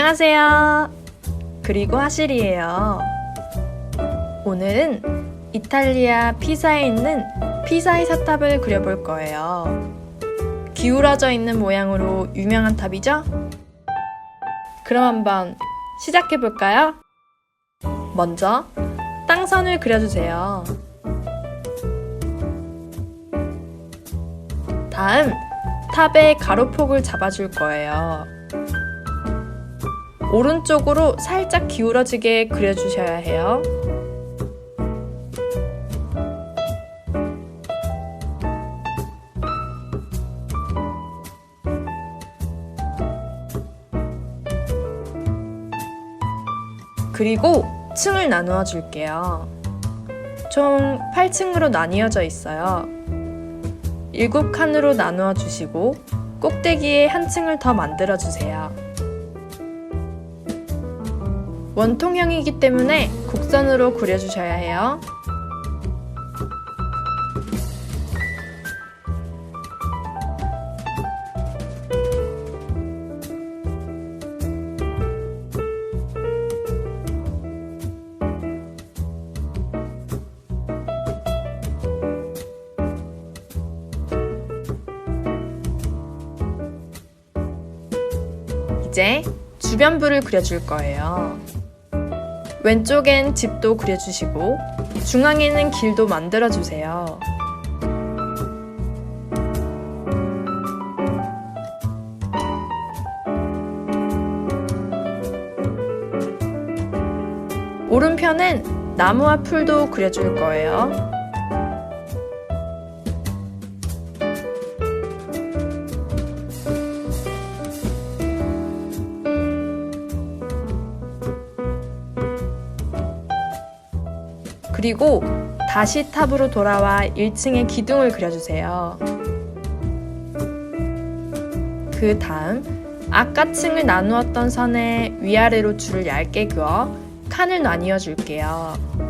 안녕하세요. 그리고 하실이에요. 오늘은 이탈리아 피사에 있는 피사의 사탑을 그려볼 거예요. 기울어져 있는 모양으로 유명한 탑이죠? 그럼 한번 시작해 볼까요? 먼저 땅선을 그려주세요. 다음 탑의 가로폭을 잡아줄 거예요. 오른쪽으로 살짝 기울어지게 그려주셔야 해요. 그리고 층을 나누어 줄게요. 총 8층으로 나뉘어져 있어요. 7칸으로 나누어 주시고 꼭대기에 한 층을 더 만들어 주세요. 원통형이기 때문에 곡선으로 그려주셔야 해요. 이제 주변부를 그려줄 거예요. 왼쪽엔 집도 그려주시고 중앙에는 길도 만들어주세요. 오른편엔 나무와 풀도 그려줄 거예요. 그리고 다시 탑으로 돌아와 1층의 기둥을 그려주세요. 그 다음 아까 층을 나누었던 선에 위아래로 줄을 얇게 그어 칸을 나뉘어 줄게요.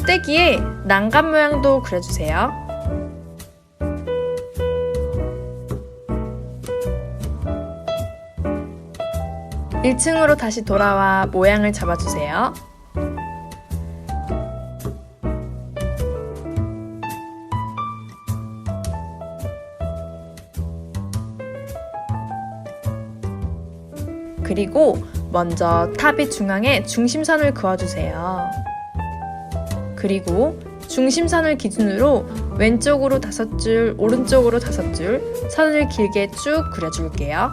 꼭대기에 난간 모양도 그려주세요. 일층으로 다시 돌아와 모양을 잡아주세요. 그리고 먼저 탑의 중앙에 중심선을 그어주세요. 그리고 중심선을 기준으로 왼쪽으로 다섯 줄, 오른쪽으로 다섯 줄 선을 길게 쭉 그려줄게요.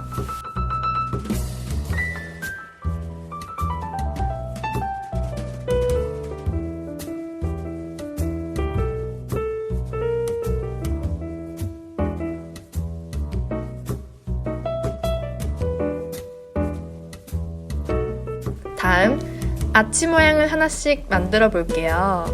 아치 모양을 하나씩 만들어 볼게요.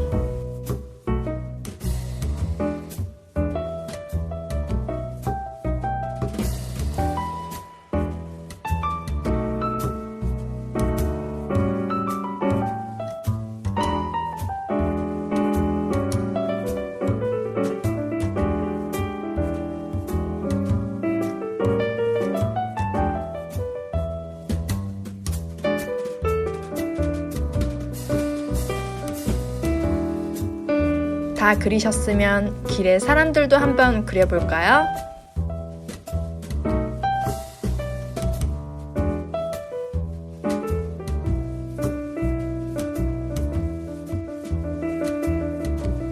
다 그리셨으면 길에 사람들도 한번 그려볼까요?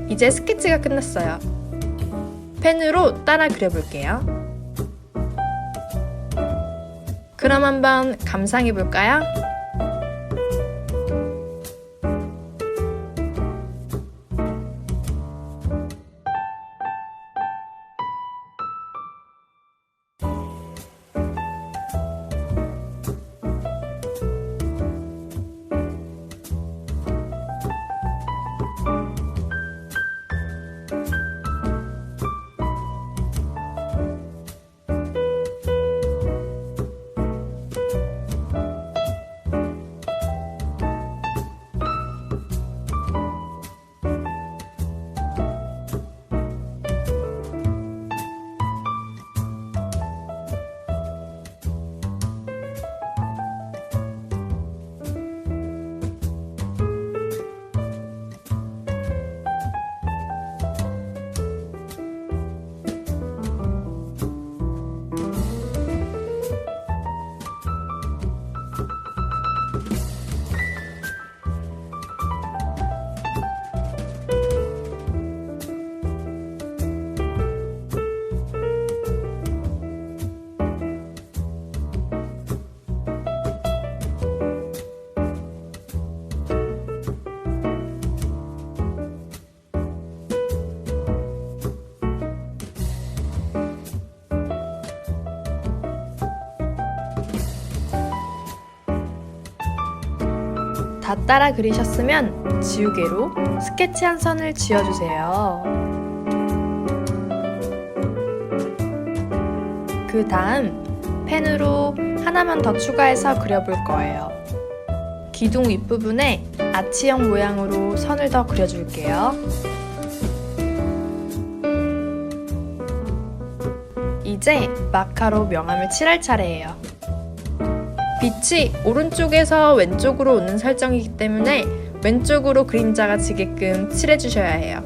이제 스케치가 끝났어요. 펜으로 따라 그려볼게요. 그럼 한번 감상해 볼까요? 다 따라 그리셨으면 지우개로 스케치 한 선을 지어주세요. 그 다음 펜으로 하나만 더 추가해서 그려볼 거예요. 기둥 윗부분에 아치형 모양으로 선을 더 그려줄게요. 이제 마카로 명암을 칠할 차례예요. 빛이 오른쪽에서 왼쪽으로 오는 설정이기 때문에 왼쪽으로 그림자가 지게끔 칠해주셔야 해요.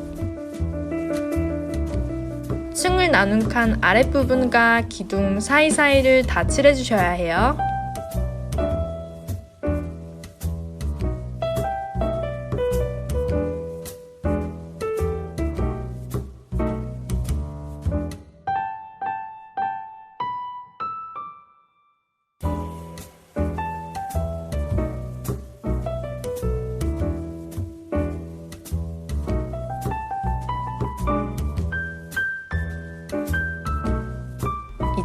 층을 나눈 칸 아랫부분과 기둥 사이사이를 다 칠해주셔야 해요.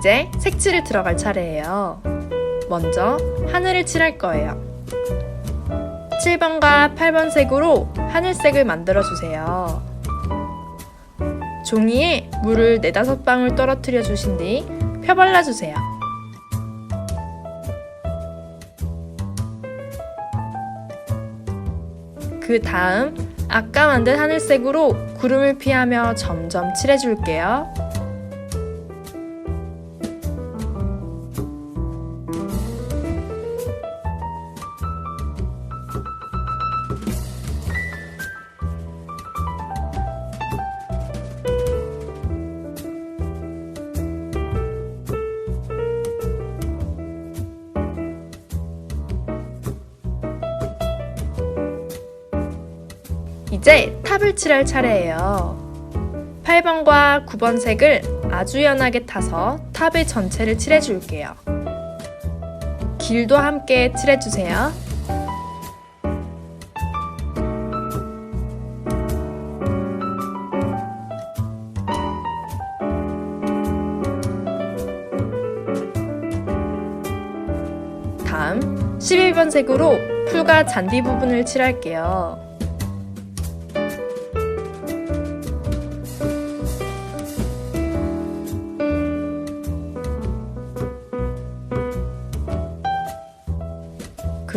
이제 색칠을 들어갈 차례예요. 먼저 하늘을 칠할 거예요. 7번과 8번 색으로 하늘색을 만들어 주세요. 종이에 물을 4, 5방울 떨어뜨려 주신 뒤 펴발라 주세요. 그 다음 아까 만든 하늘색으로 구름을 피하며 점점 칠해 줄게요. 이제 탑을 칠할 차례예요. 8번과 9번 색을 아주 연하게 타서 탑의 전체를 칠해줄게요. 길도 함께 칠해주세요. 다음 11번 색으로 풀과 잔디 부분을 칠할게요.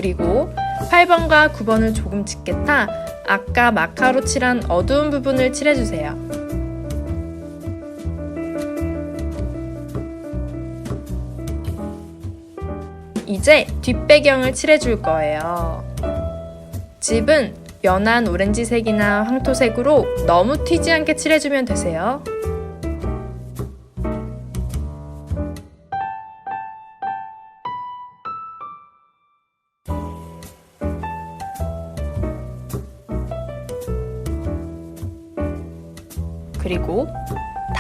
그리고 8번과 9번을 조금 짙게 타 아까 마카로 칠한 어두운 부분을 칠해주세요. 이제 뒷배경을 칠해줄 거예요. 집은 연한 오렌지색이나 황토색으로 너무 튀지 않게 칠해주면 되세요.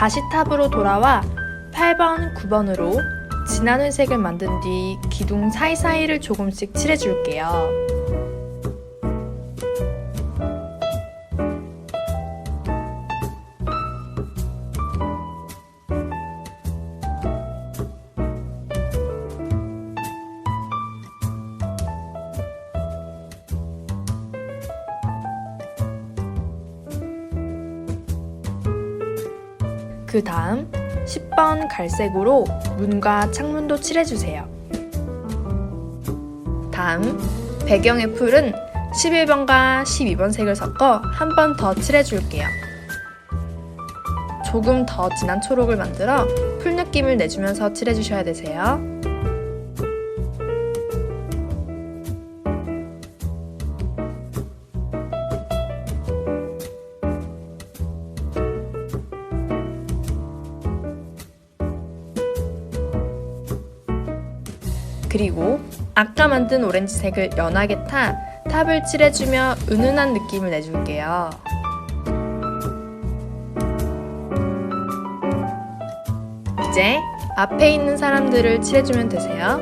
다시 탑으로 돌아와 8번, 9번으로 진한 회색을 만든 뒤 기둥 사이사이를 조금씩 칠해줄게요. 그 다음 10번 갈색으로 문과 창문도 칠해주세요. 다음 배경의 풀은 11번과 12번 색을 섞어 한 번 더 칠해줄게요. 조금 더 진한 초록을 만들어 풀 느낌을 내주면서 칠해주셔야 되세요. 그리고 아까 만든 오렌지색을 연하게 타 탑을 칠해주며 은은한 느낌을 내줄게요. 이제 앞에 있는 사람들을 칠해주면 되세요.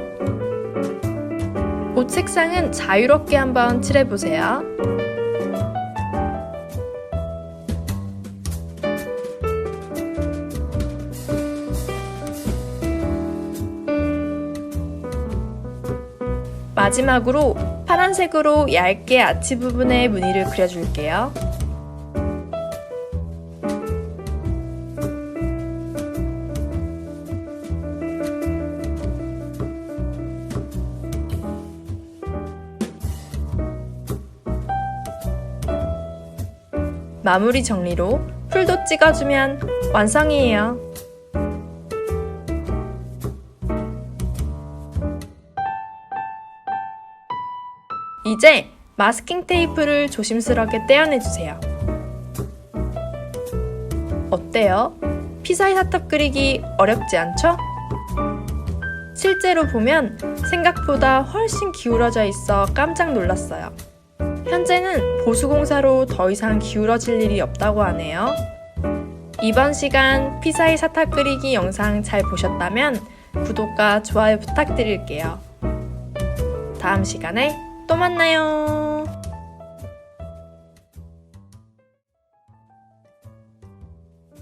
옷 색상은 자유롭게 한번 칠해보세요. 마지막으로 파란색으로 얇게 아치 부분에 무늬를 그려줄게요. 마무리 정리로 풀도 찍어주면 완성이에요. 이제 마스킹 테이프를 조심스럽게 떼어내주세요. 어때요? 피사의 사탑 그리기 어렵지 않죠? 실제로 보면 생각보다 훨씬 기울어져 있어 깜짝 놀랐어요. 현재는 보수공사로 더 이상 기울어질 일이 없다고 하네요. 이번 시간 피사의 사탑 그리기 영상 잘 보셨다면 구독과 좋아요 부탁드릴게요. 다음 시간에 또 만나요.